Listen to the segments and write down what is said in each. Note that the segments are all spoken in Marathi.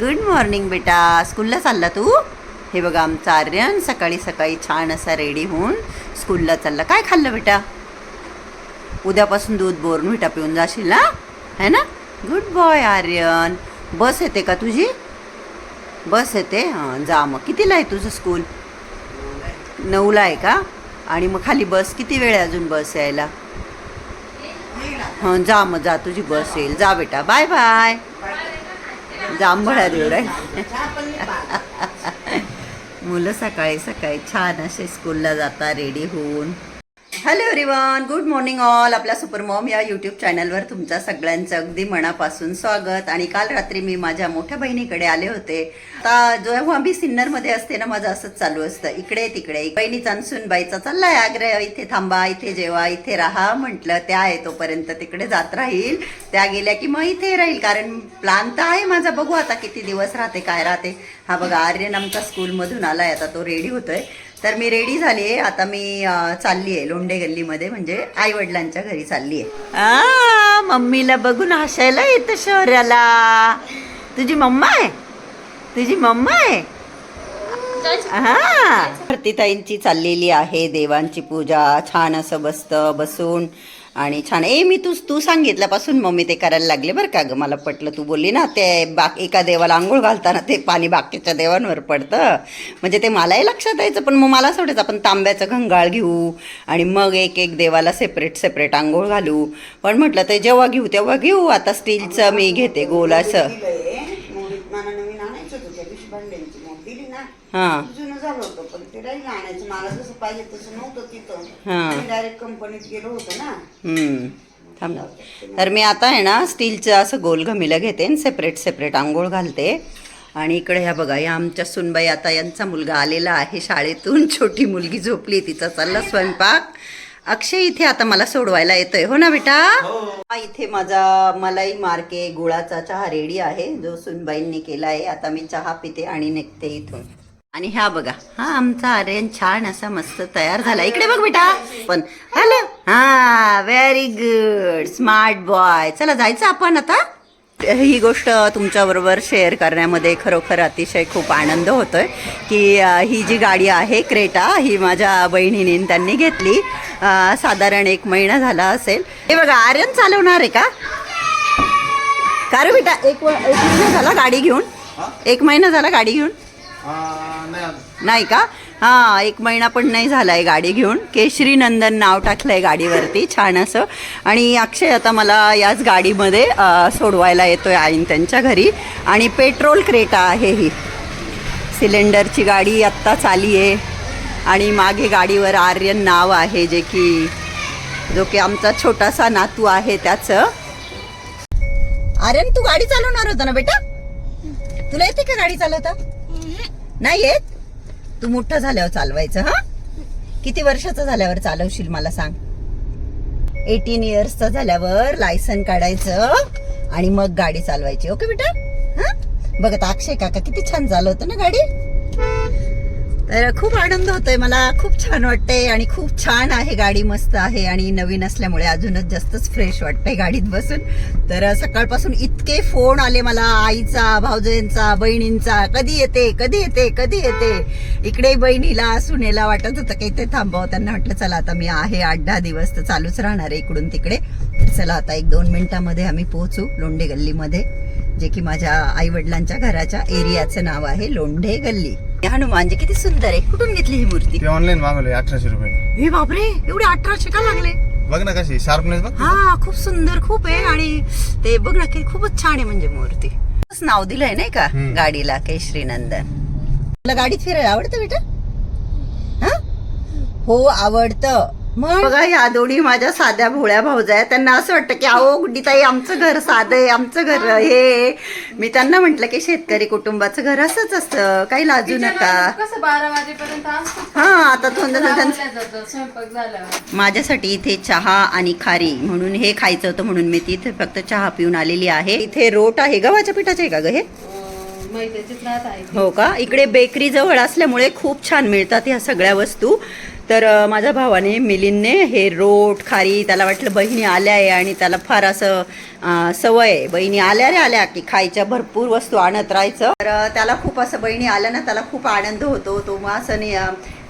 गुड मॉर्निंग बेटा. स्कूलला चालला तू? हे बघा आमचा आर्यन सकाळी सकाळी छान असा रेडी होऊन स्कूलला चालला. काय खाल्लं बेटा? उद्यापासून दूध बोरून बोर्नव्हिटा पिऊन जाशील ना? है ना? Good boy Aryan. बस येते का तुझी? बस येते? हां जा मग. कितीला आहे तुझं स्कूल? नऊला आहे का? आणि मग खाली बस. किती वेळ आहे अजून बस यायला? हां जा मग जा. तुझी बस येईल. जा बेटा. बाय बाय जांभळा देऊ मुलं सकाळी सकाळी छान असे स्कूलला जाता रेडी होऊन. Hello everyone good morning all आपल्या सुपर मॉम या यूट्यूब चॅनलवर तुमच्या सगळ्यांचं अगदी मनापासून स्वागत. आणि काल रात्री मी माझ्या मोठ्या बहिणीकडे आले होते. आता जेव्हा मी सिन्नरमध्ये असते ना माझं असंच चालू असतं. इकडे तिकडे. बहिणीचा अनसून बाईचा चाललाय आग्रह. इथे थांबा इथे जेवा इथे राहा म्हटलं त्या आहे तोपर्यंत तिकडे जात राहील. त्या गेल्या की मग इथे राहील. कारण प्लान तर आहे माझा. बघू आता किती दिवस राहते काय राहते. हा बघा आर्यन आमचा स्कूलमधून आलाय. आता तो रेडी होतोय. तर मी रेडी झाली आहे आता मी चालली आहे लोंढे गल्लीमध्ये म्हणजे आई वडिलांच्या घरी चालली आहे मम्मीला बघून हसायला येतं शहराला. तुझी मम्मा आहे? तुझी मम्मा आहे? हा ताईंची चाललेली आहे देवांची पूजा. छान असं बसतं बसून. आणि छान. ए मी तू तू सांगितल्यापासून मम्मी ते करायला लागले बरं का गं. मला पटलं तू बोलली ना ते बाक एका देवाला आंघोळ घालताना ते पाणी बाकीच्या देवांवर पडतं. म्हणजे ते मलाही लक्षात यायचं पण मग मला सोडायचं आपण तांब्याचं घंगाळ घेऊ आणि मग एक एक देवाला सेपरेट सेपरेट आंघोळ घालू. पण म्हटलं ते जेव्हा घेऊ तेव्हा घेऊ. आता स्टीलचं मी घेते गोल हां. जुनं झालं होतं पण ते राहील आणायचं. मला जसं पाहिजे तसं नव्हतं तिथं. हां. मी डायरेक्ट कंपनीत गेलो होतो ना. हम्म. थांब. ना. तर मी आता आहे ना स्टीलचं असं गोल घमिलं घेते आणि सेपरेट सेपरेट आंघोळ घालते. आणि इकडे ह्या बघा या आमच्या सुनबाई आता यांचा मुलगा आलेला आहे शाळेतून. छोटी मुलगी झोपली तिचा चालला स्वयंपाक. अक्षय इथे आता मला सोडवायला येतोय. हो ना बेटा हा, इथे माझा मलाई मार्के गुळाचा चहा रेडी आहे जो सुनबाईंनी केला आहे. आता मी चहा पिते आणि निघते इथून. आणि ह्या बघा हा आमचा आर्यन छान असा मस्त तयार झाला. इकडे बघ बेटा. पण हॅलो हा व्हेरी गुड स्मार्ट बॉय चला जायचं आपण आता? ही गोष्ट तुमच्याबरोबर शेअर करण्यामध्ये खरोखर अतिशय खूप आनंद होतोय की ही जी गाडी आहे क्रेटा ही माझ्या बहिणीने त्यांनी घेतली. साधारण एक महिना झाला असेल. हे बघा आर्यन चालवणार आहे का? का रे बेटा? एक एक महिना झाला गाडी घेऊन? एक महिना झाला गाडी घेऊन? नाही का? हां एक महिना पण नाही झाला आहे गाडी घेऊन. केशरी नंदन नाव टाकलंय गाडीवरती छान असं. आणि अक्षय आता मला याच गाडीमध्ये सोडवायला येतो आहे आईन त्यांच्या घरी. आणि पेट्रोल क्रेटा आहे ही. सिलेंडरची गाडी आत्ताच आली आहे आणि मागे गाडीवर आर्यन नाव आहे जे की जो की आमचा छोटासा नातू आहे त्याचं. आर्यन तू गाडी चालवणार होता ना बेटा? तुला येते का गाडी चालवता? नाही येत? तू मोठं झाल्यावर चालवायचं हा? किती वर्षाचं झाल्यावर चालवशील मला सांग? एटीन इयर्सचं झाल्यावर लायसन काढायचं आणि मग गाडी चालवायची. ओके बेटा? हा? बघत अक्षय काका किती छान चालवतं ना गाडी. तर खूप आनंद होतोय. मला खूप छान वाटतंय आणि खूप छान आहे. गाडी मस्त आहे आणि नवीन असल्यामुळे अजूनच जास्तच फ्रेश वाटतंय गाडीत बसून. तर सकाळपासून इतके फोन आले मला आईचा भाऊजयांचा बहिणींचा. कधी येते कधी येते कधी येते? इकडे बहिणीला सुनेला वाटत होतं की ते थांबावं. त्यांना वाटलं चला आता मी आहे आठ दहा दिवस तर चालूच राहणार आहे इकडून तिकडे. चला आता एक दोन मिनिटामध्ये आम्ही पोहोचू लोंढे गल्लीमध्ये जे की माझ्या आई वडिलांच्या घराच्या एरियाचं नाव आहे लोंढे गल्ली. हनुमानजी किती सुंदर आहे. कुठून घेतली ही मूर्ती? ते ऑनलाईन मागवले अठराशे रुपये. हे बापरे एवढे अठराशे का लागले? बघ ना कशी शार्पनेस बघ हा खूप सुंदर खूप आहे. आणि ते बघ ना की खूपच छान आहे म्हणजे मूर्ती. नाव दिलंय नाही का हम्म. गाडीला केशरी नंदन तुला गाडीत फिरायला आवडतं बेटा हा? हो आवडतं. बघा ह्या दोन्ही माझ्या साध्या भोळ्या भाऊजा आहेत. त्यांना असं वाटतं की अहो गुड्डीताई आमचं घर साधं आहे आमचं घर हे. मी त्यांना म्हटलं की शेतकरी कुटुंबाचं घर असंच असतं. काही लाजू नका. कसं बारा वाजेपर्यंत असतं? हा आता तो झाल्यावर माझ्यासाठी इथे चहा आणि खारी म्हणून हे खायचं होतं म्हणून मी तिथे फक्त चहा पिऊन आलेली आहे. इथे रोट आहे गव्हाच्या पिठाचे आहे का ग हे? हो का? इकडे बेकरी जवळ असल्यामुळे खूप छान मिळतात ह्या सगळ्या वस्तू. तर माझ्या भावाने मिलिंदने हे रोट खारी त्याला वाटलं बहिणी आल्या आहे आणि त्याला फार असं सवय आहे. बहिणी आल्या रे आल्या की खायच्या भरपूर वस्तू आणत राहायचं. तर त्याला खूप असं बहिणी आल्या ना त्याला खूप आनंद होतो. तो मग असं नाही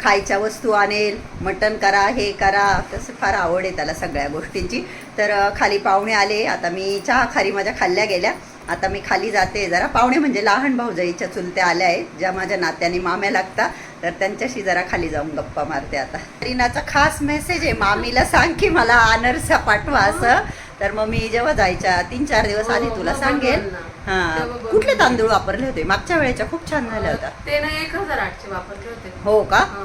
खायच्या वस्तू आणेल मटण करा हे करा तसं फार आवड आहे त्याला सगळ्या गोष्टींची. तर खाली पाहुणे आले. आता मी चहा खारी माझ्या खाल्ल्या गेल्या. आता मी खाली जाते. जरा पाहुणे म्हणजे लहान भाऊजाईच्या चुलत्या आल्या आहेत ज्या माझ्या नात्याने माम्या लागतात तर त्यांच्याशी जरा खाली जाऊन गप्पा मारते आता. रीनाचा खास मेसेज आहे. मामीला सांग की मला आनरसा पाठवा असं. तर मग मी जेव्हा जायच्या तीन चार दिवस आधी हो, तुला सांगेल. ना. हा. तेव्हा बघेल. कुठले तांदूळ वापरले होते? मागच्या वेळेच्या खूप छान झाल्या होत्या. ते ना एक हजार आठशे वापरले होते. हो का? हा.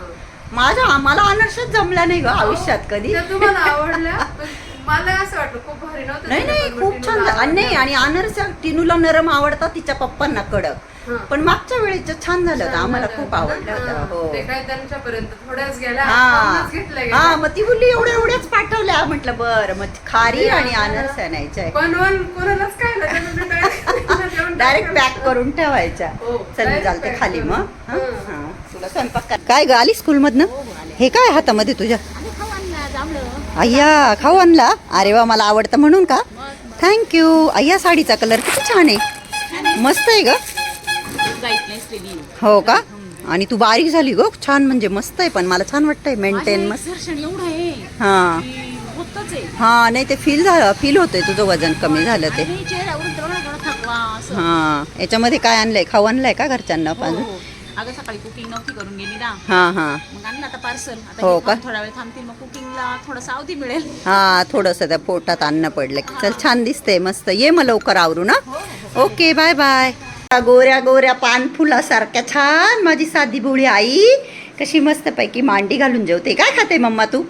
माझ्या मला अनर्षच जमला नाही ग आयुष्यात कधी. तुम्हाला आवडल्या मला असं वाटलं खूप भारी नव्हतं नाही नाही खूप छान आणि नाही. आणि अनरसा टिनूला नरम आवडतात तिच्या पप्पांना कडक हा. पण मागच्या वेळेच्या छान झालं होतं आम्हाला खूप होतं आवडल्या ना. होत्या हा. हो ते काय त्यांच्यापर्यंत थोड्याच हा हा. मग ती बोलली एवढ्या एवढ्याच पाठवल्या म्हटलं बरं मग खारी आणि अनरसा न्यायच्या पण कोणालाच काय डायरेक्ट. पॅक करून ठेवायच्या हो, चल चालते खाली. मग हं? हं. हं. तुला स्वयंपाक काय ग आली स्कूल मधनं हे काय हातामध्ये तुझ्या अय्या खाऊ आणला? अरे वा मला आवडतं म्हणून का? थँक्यू अय्या साडीचा कलर किती छान आहे. मस्त आहे ग. हो का? आणि तू बारीक झाली ग. छान म्हणजे मस्त आहे पण मला छान वाटतंय मेंटेन मस्त. हा. हा नाही ते फील झालं फील होतंय तुझं वजन कमी झालं ते. हा. याच्यामध्ये काय आणलंय? खाऊ आणलंय का घरच्यांना पण? हो. अगं सकाळी कुकिंग नव्हती करून गेली ना. हा हा. मग आणलं आता पार्सल आता हो हे का? थोडा वेळ थांबतील मग कुकिंगला थोडं सावधी मिळेल. हा थोडस त्या पोटात अन्न पडलं. की चल छान दिसते मस्त. ये मग लवकर आवरू ना? ओके बाय बाय गोऱ्या गोऱ्या पानफुलासारख्या छान माझी साधी भोळी आई. कशी मस्त पैकी मांडी घालून जेवते. काय खाते मम्मा तू?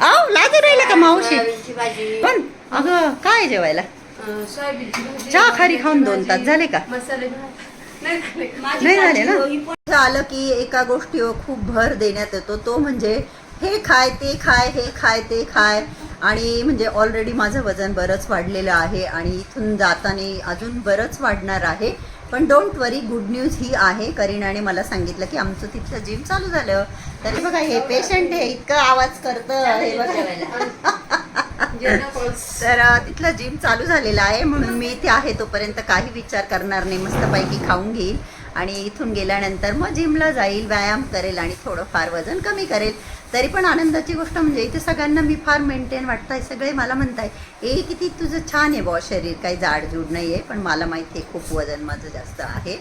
आव लाज राहिला का मावशी? सोयाबीनची भाजी. पण अगं काय जेवायला? अं, सोयाबीनची भाजी, चहा खारी खाऊन दोन तास झाले का? मसाले भात. नाही झाले ना. आलं की एका गोष्टीवर खूप भर देण्यात येतो. तो म्हणजे हे खाय ते खाय हे खाय ते खाय. आणि म्हणजे ऑलरेडी माझं वजन बरंच वाढलेलं आहे आणि इथून जाताना अजून बरंच वाढणार आहे. पण डोंट वरी गुड न्यूज ही आहे. करीनाने मला सांगितलं की आमचं तिथलं जिम चालू झालं. तरी बघा हे पेशंट आहे इतकं आवाज करतं. हे बघा. म्हणजे तर तिथलं जिम चालू झालेलं आहे. म्हणून मी इथे आहे तोपर्यंत काही विचार करणार नाही. मस्तपैकी खाऊन घेईल. आणि इथून गेल्यानंतर मग जिमला जाईल व्यायाम करेल आणि थोडंफार वजन कमी करेल. तरी पण आनंदाची गोष्ट म्हणजे इथे सगळ्यांना मी फार मेंटेन वाटताय. सगळे मला म्हणताय ए किती तुझं छान आहे बॉ शरीर. काही जाडजूड नाही आहे पण मला माहिती आहे खूप वजन माझं जास्त आहे.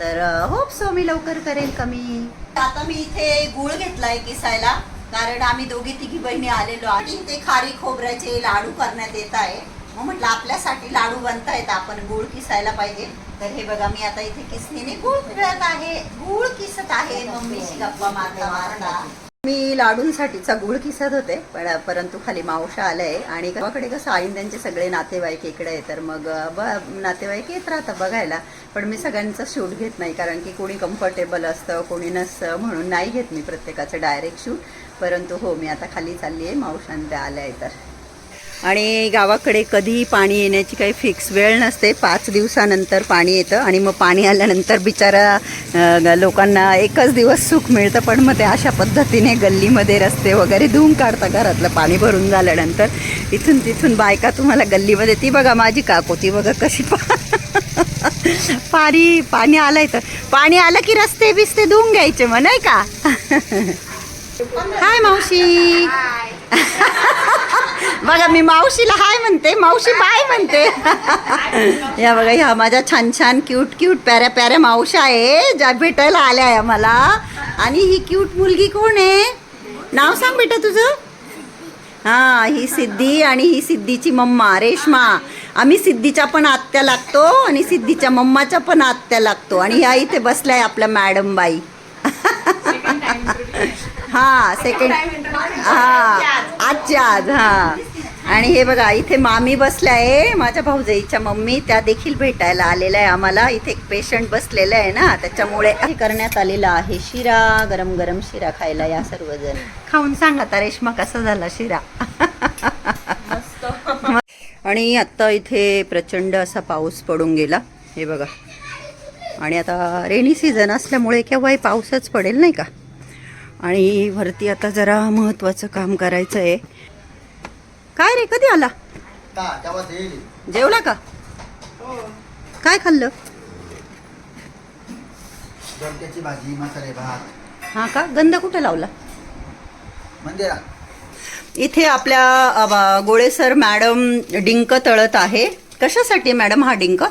तर होप सो मी लवकर करेल कमी. आता मी इथे गुळ घेतलाय किसायला. कारण आम्ही दोघी तिघी बहिणी आलेलो आणि ते खारी खोबऱ्याचे लाडू करण्यात येत आहे. मग म्हटलं आपल्यासाठी लाडू बनतायत आपण गुळ किसायला पाहिजे. तर हे बघा मी आता इथे किसणीने गुळ पिळत आहे. गुळ किसत आहे. मम्मीशी गप्पा मारता मारता. मी लाडूंसाठीचा गुळ किसत होते पण परंतु खाली मावशा आलंय. आणि गावाकडे कसं आईन त्यांचे सगळे नातेवाईक इकडे आहे तर मग ब नातेवाईक येत राहतात बघायला. पण मी सगळ्यांचं शूट घेत नाही कारण की कोणी कम्फर्टेबल असतं कोणी नसतं म्हणून नाही घेत मी प्रत्येकाचं डायरेक्ट शूट परंतु हो मी आता खाली चालली आहे मावशांत आल्या आहे तर. आणि गावाकडे कधीही पाणी येण्याची काही फिक्स वेळ नसते. पाच दिवसानंतर पाणी येतं आणि मग पाणी आल्यानंतर बिचारा लोकांना एकच दिवस सुख मिळतं. पण मग ते अशा पद्धतीने गल्लीमध्ये रस्ते वगैरे धुवून काढता घरातलं पाणी भरून झाल्यानंतर इथून तिथून बायका तुम्हाला गल्लीमध्ये ती बघा माझी काको ती बघा कशी पा पाणी पाणी आलंय तर. पाणी आलं की रस्ते बिस्ते धुवून घ्यायचे मग नाही का? हाय मावशी बघा मी मावशीला हाय म्हणते. मावशी बाय म्हणते. या बघा ह्या माझ्या छान छान क्यूट क्यूट प्याऱ्या प्याऱ्या मावशा आहे ज्या भेटायला आल्या आहे मला. आणि ही क्यूट मुलगी कोण आहे? नाव सांग बेटा तुझं. हा ही सिद्धी आणि ही सिद्धीची मम्मा रेश्मा. आम्ही सिद्धीच्या पण आत्या लागतो आणि सिद्धीच्या मम्माच्या पण आत्या लागतो. आणि ह्या इथे बसल्याय आपल्या मॅडम बाई. हा सेकंड हा आजच्या आज हा. आणि हे बघा इथे मामी बसल्या आहे माझ्या भाऊजाईच्या मम्मी. त्या देखील भेटायला आलेल्या आहे आम्हाला. इथे एक पेशंट बसलेला आहे ना त्याच्यामुळे करण्यात आलेला आहे. शिरा गरम गरम शिरा खायला या सर्वजण. खाऊन सांगा आता रेश्मा कसा झाला शिरा. आणि आत्ता इथे प्रचंड असा पाऊस पडून गेला. हे बघा. आणि आता रेनी सीझन असल्यामुळे केव्हाही पाऊसच पडेल नाही का? आणि वरती आता जरा महत्वाचं काम करायचं आहे. काय रे कधी आला? जेवला. का? काय खाल्लं? भाजी मसाले भात. हा का? गंध कुठे लावला? मंदिरात. इथे आपल्या गोळेसर मॅडम डिंक तळत आहे. कशासाठी मॅडम हा डिंक?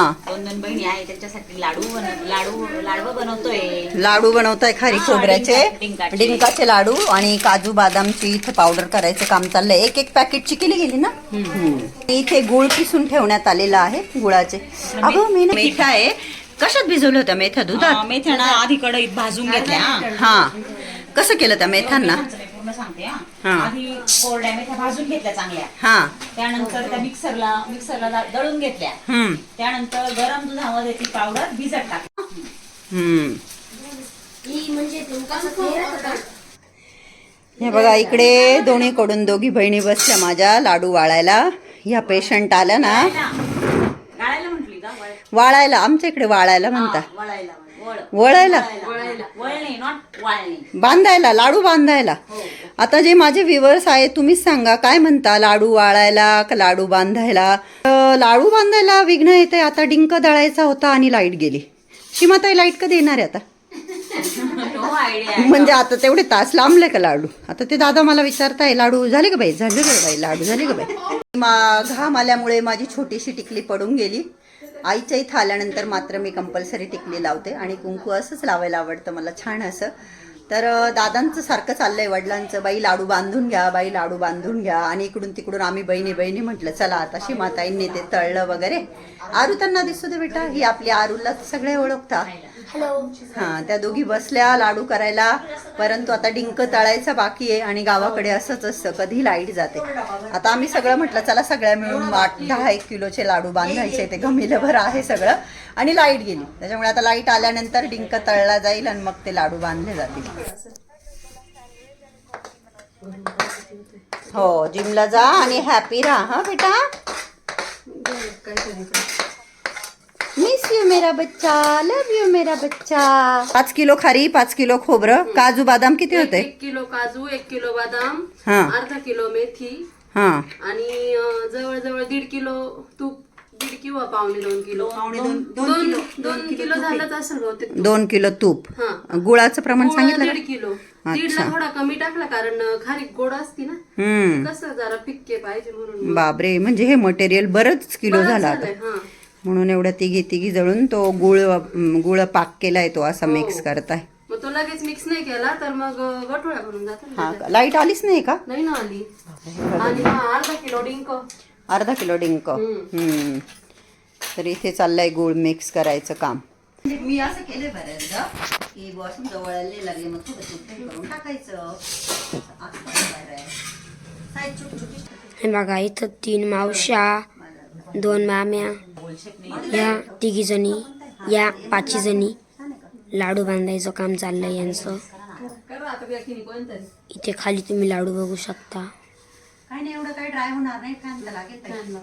दोन दोन बहिणी आहे त्यांच्यासाठी लाडू बनव लाडू लाडू बनवतोय. लाडू बनवताय खारी हा, खोबऱ्याचे डिंका- डिंकाचे. लाडू आणि काजू बदामची इथे पावडर करायचं काम चाललंय. एक एक पॅकेटची केली गेली ना. इथे गुळ किसून ठेवण्यात आलेला आहे गुळाचे. अगं मी मेथ्या आहे. कशात भिजवलं होत्या मेथ्या दुधात? अं, मेथ्या ना आधी कढईत भाजून घेतल्या. हा. कसं केलं त्या मेथ्यांना? पूर्ण सांगते हा. हा. आधी कोरड्या मेथ्या भाजून घेतल्या चांगल्या. हा. त्यानंतर त्या मिक्सरला मिक्सरला दा- दळून घेतल्या. हम्म. त्यानंतर गरम दुधामध्ये ती पावडर भिजत टाकली. हम्म. हे बघा इकडे दोन्हीकडून दोघी बहिणी बसल्या माझ्या लाडू वाळायला. ह्या पेशंट आल्या ना. गाळायला म्हटली का? वळ- वाळायला आमच्या इकडे वाळायला म्हणता वळायला वळ वळायला. बांधायला लाडू बांधायला. आता जे माझे व्ह्युअर्स आहेत तुम्हीच सांगा काय म्हणता? लाडू वाळायला का लाडू बांधायला? लाडू बांधायला विघ्न येते आता डिंक दळायचा होता आणि लाइट गेली. सीमाताई लाइट कधी येणार आहे आता? म्हणजे आता तेवढे तास लांबले का लाडू? आता ते दादा मला विचारताय लाडू झाले का बाई? झाले का बाई? लाडू झाले का बाई? घाम आल्यामुळे माझी छोटीशी टिकली पडून गेली. आईच्या इथं आल्यानंतर मात्र मी कंपल्सरी टिकली लावते आणि कुंकू असंच लावायला आवडतं मला छान असं. तर दादांचं सारखं चाललंय वडिलांचं बाई लाडू बांधून घ्या बाई लाडू बांधून घ्या. आणि इकडून तिकडून आम्ही बहिणी बहिणी म्हटलं चला आता माताईंनी ते तळलं वगैरे. आरू त्यांना दिसू दे बेटा ही आपली आरूला सगळे ओळखता हा त्या दोघी बसल्या लाडू करायला. परंतु आता डिंक तळायचा बाकी आहे आणि गावाकडे असंच असतं कधी लाइट जाते. आता आम्ही सगळं म्हटलं चला सगळ्या मिळून आठ दहा एक किलोचे लाडू बांधायचे ते गमिलभर आहे सगळं. आणि लाइट गेली. त्याच्यामुळे आता लाइट आल्यानंतर डिंक तळला जाईल आणि मग ते लाडू बांधले जातील. हो जिमला जा आणि हॅपी राहा हा बेटा मिस यू मेरा बच्चा. लव यू मेरा बच्चा. पाच किलो खारी पाच किलो खोबरं. काजू बदाम किती होते? एक किलो काजू एक किलो बदाम हा. अर्धा किलो मेथी हा. आणि अं, जवळजवळ दीड किलो तूप दीड किंवा पावणे दोन किलो. दोन- दोन दोन किलो. दोन किलो झालंच असेल बहुतेक दोन किलो तूप. हा. गुळाचं प्रमाण गोड सांगितलं दीड? किलो. दीडला थोडा कमी टाकला कारण अं, खारी गोड असती ना. हम्म. कसं जरा फिक्के पाहिजे म्हणून. बापरे म्हणजे हे मटेरियल बरंच किलो बरंच झाला आता. झालंय, हा. म्हणून एवढ्या तिघी तिघी जळून तो गुळ गुळ पाक केलाय तो असा मिक्स करताय मग तो लगेच मिक्स नाही केला तर मग अं, गठोळ्या बनून जातात हा का? लाइट आलीच नाही का? नाही ना आली. आणि हा अर्धा किलो डिंक. अर्धा किलो डिंक. हम्म. तर इथे चाललंय गुळ मिक्स करायचं काम. मी असं केलंय बऱ्याचदा की बॉस जवळले लागले मग थोडं करून टाकायचं. साईड हे बघा इथं तीन मावश्या दोन माम्या. या तिघी जणी या पाची जणी लाडू बांधायचं काम चाललंय यांचं. इथे खाली तुम्ही लाडू बघू शकता. नाही एवढं काही ड्राय होणार नाही. फॅन तर लागेल.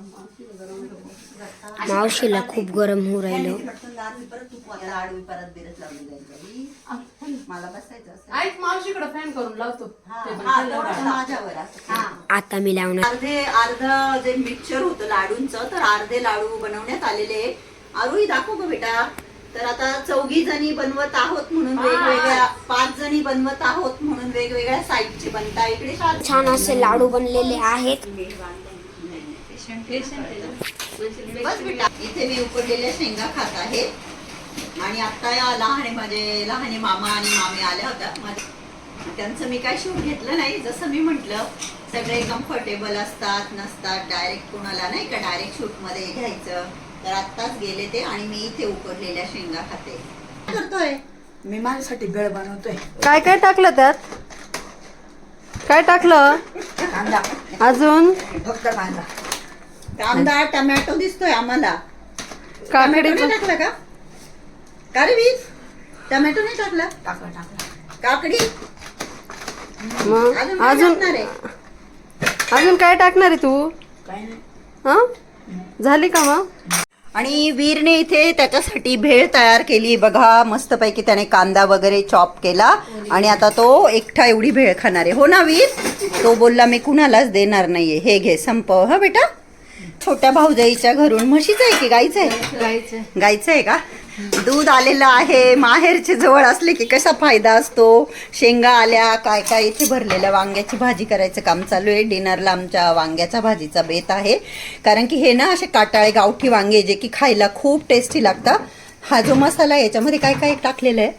मावशीला खूप गरम होऊ राहिलं. परत तूप वाला लाडू परत बिरत लावली जाईल मला बसायचं असं. ऐक मावशीकडे फॅन करून लावतो. हा, हा, तेवढं माझ्यावर असं. आता मी लावणार. अर्धे अर्ध जे मिक्सचर होतं लाडूंचं तर अर्धे लाडू बनवण्यात आलेले. आरुही दाखव ग बेटा. तर आता चौघी जणी बनवत आहोत म्हणून वेगवेगळ्या पाच जणी बनवत आहोत म्हणून वेगवेगळ्या साईडचे बनता इकडे छान असे लाडू बनलेले आहेत. बस बेटा इथे मी उकडलेल्या शेंगा खात आहे. आणि आता या लहाने माझे लहाने मामा आणि मामी आल्या होत्या. त्यांचं मी काय शूट घेतलं नाही. जसं मी म्हटलं सगळे कम्फर्टेबल असतात नसतात डायरेक्ट कोणाला नाही का डायरेक्ट शूटमध्ये घ्यायचं. तर आत्ताच गेले ते आणि मी इथे उकडलेल्या शेंगा खाते. काय करतोय? मी माझ्यासाठी बेळ बनवतोय. काय काय टाकलं त्यात? काय टाकलं? कांदा. अजून? फक्त कांदा. कांदा टमॅटो दिसतोय आम्हाला. टमॅटो नाही टाकला का? का रे वीज टमॅटो नाही टाकला? टाकला टाकला. काकडी? मग? अजून काय अजून टाकणार आहे? अजून काय टाकणार आहे तू? काही नाही. हा? झाली का मग? आणि वीरने इथे त्याच्यासाठी भेळ तयार केली. बघा मस्तपैकी त्याने कांदा वगैरे चॉप केला. आणि आता तो एकटा एवढी भेळ खाणार आहे. हो ना वीर? तो बोलला मी कुणालाच देणार नाहीये. हे घे संपव हा बेटा? छोट्या भाऊजाईच्या घरून म्हशीचं आहे की गाईचं आहे? गायचं गायचं आहे का? दूध आलेलं आहे माहेरचे जवळ असले की कसा फायदा असतो? शेंगा आल्या काय काय इथे भरलेल्या वांग्याची भाजी करायचं काम चालू आहे. डिनरला आमच्या वांग्याचा भाजीचा बेत आहे. कारण की हे ना असे काटाळे गावठी वांगे जे की खायला खूप टेस्टी लागतात. हा जो मसाला आहे याच्यामध्ये काय काय टाकलेलं आहे?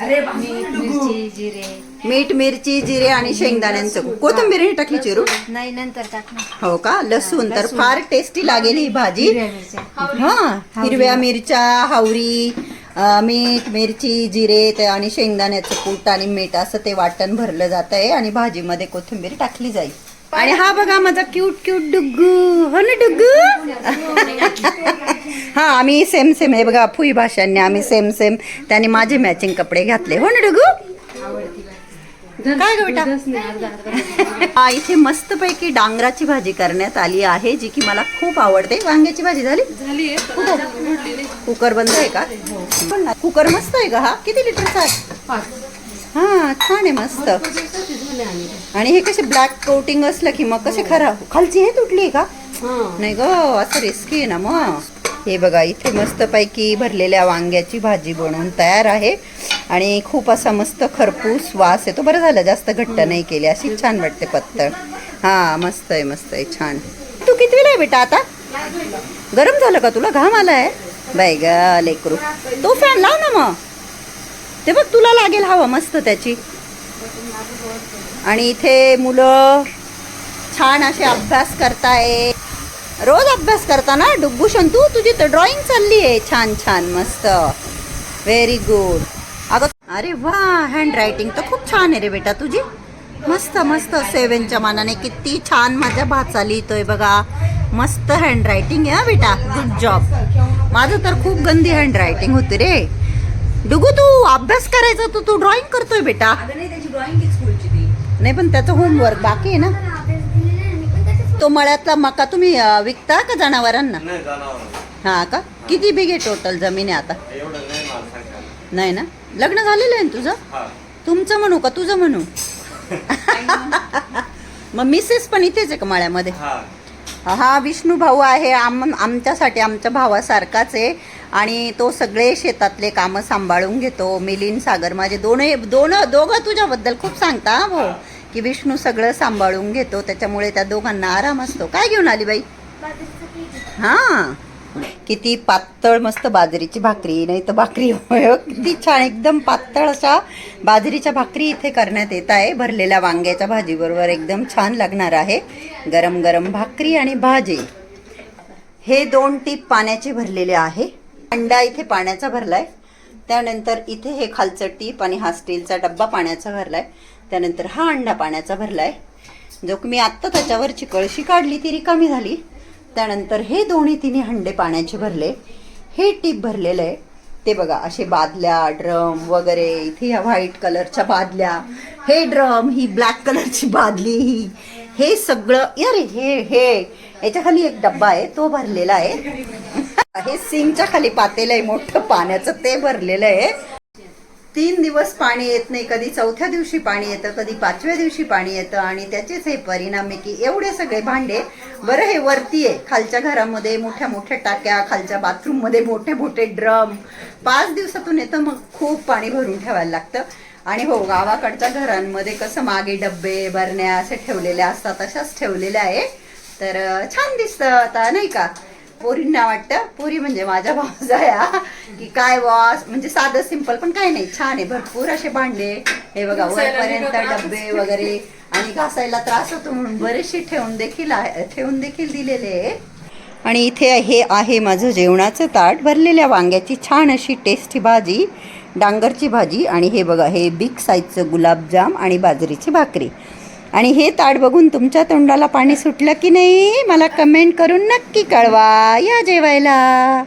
अरे मिरची जिरे. मीठ मिरची जिरे आणि शेंगदाण्यांचं. कोथिंबीर टाकली चिरू? नाही नंतर टाकणार. हो का? लसूण. तर फार टेस्टी लागेल ही भाजी. हा हिरव्या मिरच्या हावरी अ, मीठ मिरची जिरे ते आणि शेंगदाण्याचं कूट आणि मीठ असं ते वाटण भरलं जात आहे आणि भाजीमध्ये कोथिंबीर टाकली जाईल. आणि हा बघा माझा क्यूट क्यूट डुग्गू. हो ना डुग्गू? हा आम्ही सेम सेम हे बघा फुई भाषांनी आम्ही सेम सेम त्याने माझे मॅचिंग कपडे घातले. हो ना डुग्गू? काय ग बेटा? हा इथे मस्तपैकी डांगराची भाजी करण्यात आली आहे जी की मला खूप आवडते. वांग्याची भाजी झाली? कुकर बंद आहे का? पण ना, कुकर मस्त आहे का हा. किती लिटरचा आहे? हा छान आहे मस्त. आणि हे कसे ब्लॅक कोटिंग असलं की मग कसे खराब? खालची हे तुटली का? नाही ग असं रिस्की आहे ना मग. हे बघा इथे मस्तपैकी भरलेल्या वांग्याची भाजी बनवून तयार आहे. आणि खूप असा मस्त खरपूस वास येतो. बरं झालं जास्त घट्ट नाही केली अशी छान वाटते पत्तळ. हा मस्त आहे मस्त आहे छान. तू कितवीला आहे बेटा आता? गरम झालं का तुला? घाम आलाय? बाय ग लेकरू. तो फॅन लाव ना मग. ते बघ तुला लागेल हवा मस्त त्याची. आणि इथे मुलं छान असे अभ्यास करताय. रोज अभ्यास करताना डुग्गू शंतू? तुझी तर ड्रॉइंग चालली आहे. छान छान मस्त. व्हेरी गुड अरे वा हँड रायटिंग तर खूप छान आहे रे बेटा तुझी. मस्त मस्त सेव्हनच्या मानाने किती छान माझ्या भाचा लिहितोय बघा. मस्त हँड रायटिंग आहे हा बेटा. गुड जॉब माझं तर खूप गंदी हँड रायटिंग होती रे. डुगू तू अभ्यास करायचा तर तू ड्रॉइंग करतोय बेटा. नाही पण त्याचं होमवर्क बाकी आहे ना. तो मळ्यातला मका तुम्ही विकता का जनावरांना? हा का? किती बिघे टोटल जमीन आहे आता? नाही ना? लग्न झालेलं आहे ना तुझं? तुमचं म्हणू का? तुझं म्हणू? मग मिसेस पण इथेच आहे का मळ्यामध्ये? हा. विष्णू भाऊ आहे आम आमच्यासाठी आमच्या भावासारखाच आहे. आणि तो सगळे शेतातले कामं सांभाळून घेतो. मिलिंद सागर माझे दोन्ही दोन दोघं तुझ्याबद्दल खूप सांगता हा भाऊ. की विष्णू सगळं सांभाळून घेतो. त्याच्यामुळे त्या दोघांना आराम असतो. काय घेऊन आली बाई? हा. किती पातळ मस्त बाजरीची भाकरी नाही तर भाकरी होय हो. किती छान एकदम पातळ अशा बाजरीच्या भाकरी इथे करण्यात येत आहे. भरलेल्या वांग्याच्या भाजीबरोबर एकदम छान लागणार आहे. गरम गरम भाकरी आणि भाजी. हे दोन टीप पाण्याचे भरलेले आहे. अंडा इथे पाण्याचा भरलाय. त्यानंतर इथे हे खालचं टीप आणि हा स्टीलचा डब्बा पाण्याचा भरलाय. त्यानंतर हा अंडा पाण्याचा भरलाय. जो की मी आत्ता त्याच्यावरची कळशी काढली ती रिकामी झाली. त्यानंतर हे दोन्ही तिन्ही हंडे पाण्याचे भरले. हे टीप भरलेलं आहे. ते बघा असे बादल्या ड्रम वगैरे इथे ह्या व्हाईट कलरच्या बादल्या. हे ड्रम ही ब्लॅक कलरची बादली ही हे सगळं अरे हे हे याच्या खाली एक डब्बा आहे तो भरलेला आहे. हे सिंगच्या खाली पातेलं आहे मोठं पाण्याचं ते भरलेलं आहे. तीन दिवस पाणी येत नाही कधी चौथ्या दिवशी पाणी येतं कधी पाचव्या दिवशी पाणी येतं आणि त्याचेच हे परिणाम आहे की एवढे सगळे भांडे बरं हे वरती आहे खालच्या घरामध्ये मोठ्या मोठ्या टाक्या खालच्या बाथरूममध्ये मोठे मोठे ड्रम. पाच दिवसातून येतं मग खूप पाणी भरून ठेवायला लागतं. आणि हो गावाकडच्या घरांमध्ये कसं मागे डब्बे बरण्या असे ठेवलेल्या असतात अशाच ठेवलेल्या आहे. तर छान दिसतं आता नाही का? पोरींना वाटतं पोरी म्हणजे माझ्या भावजाया की काय वॉस म्हणजे साधं सिंपल पण काय नाही छान आहे भरपूर असे भांडे हे बघा वरपर्यंत डब्बे वगैरे आणि घासायला त्रास होतो म्हणून बरेचसे ठेवून देखील ठेवून देखील दिलेले आहे. आणि इथे हे आहे माझं जेवणाचं ताट भरलेल्या वांग्याची छान अशी टेस्टी भाजी डांगरची भाजी आणि हे बघा हे बिग साईजचं गुलाबजाम आणि बाजरीची भाकरी. आणि हे ताट बघून तुमच्या तोंडाला पाणी सुटलं की नाही मला कमेंट करून नक्की कळवा. या जेवायला.